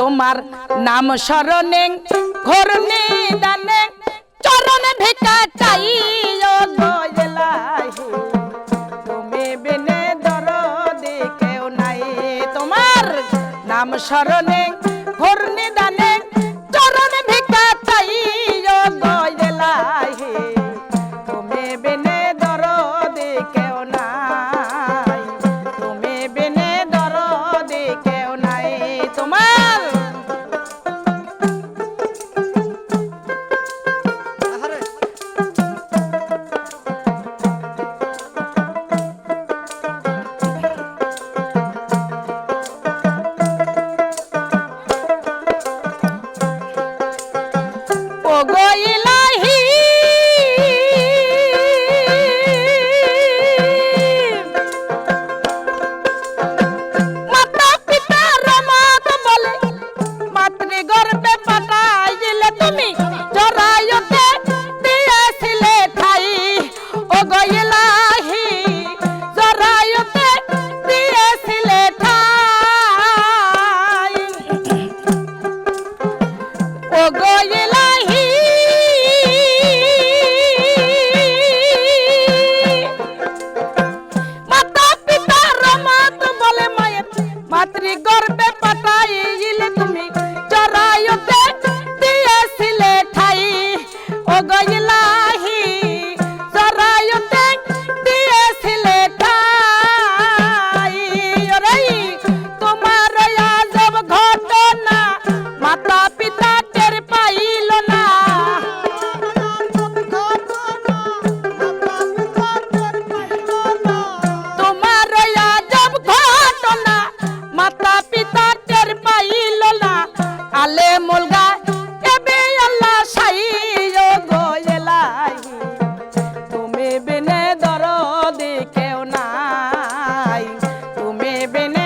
তোমার নাম স্মরণে ঘোর নিদানে চরণ ভিক্ষা চাই তুমি বিনে দর কেউ নাই, তোমার নাম স্মরণে ঘোর নিদানে trigo. been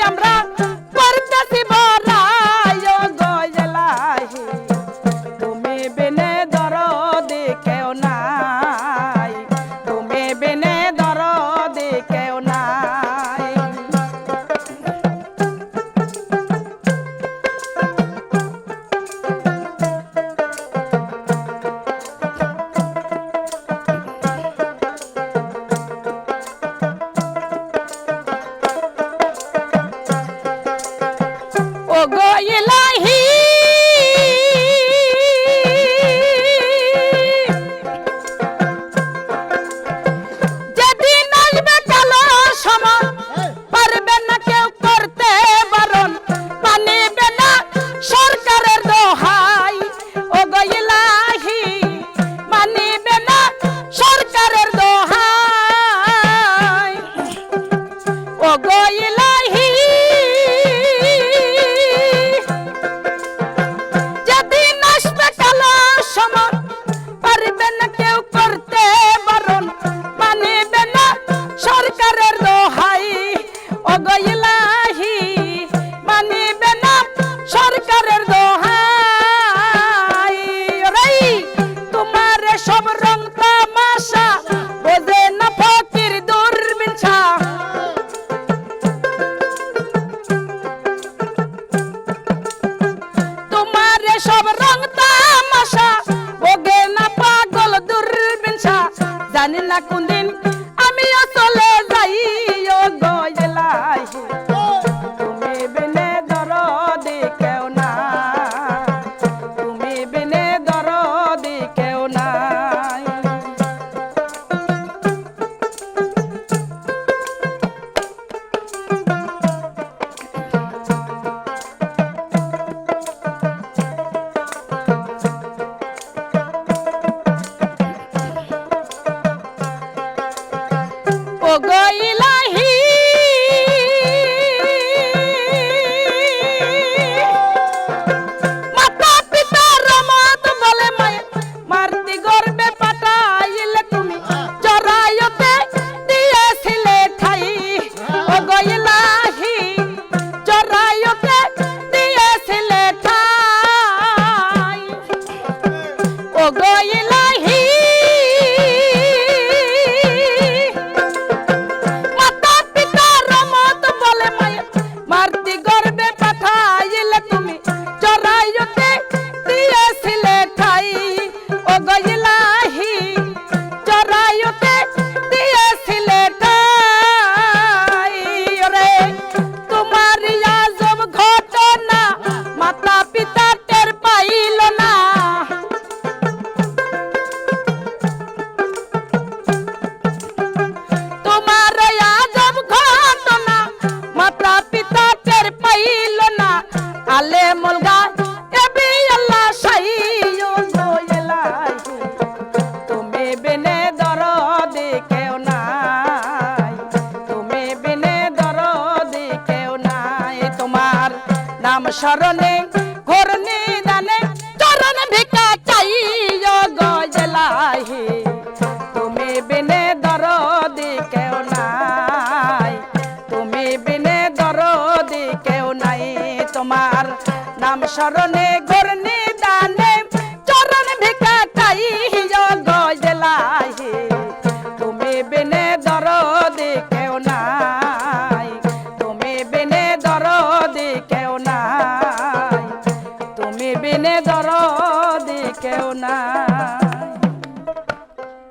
I am right. go, you go ila. শরণে ঘোর নিদানে চরণ ভিকা চাই গজলাহি তুমি বিনে দরদি কেউ নাই, তুমি বিনে দরদি কেউ নাই। তোমার নাম শরণে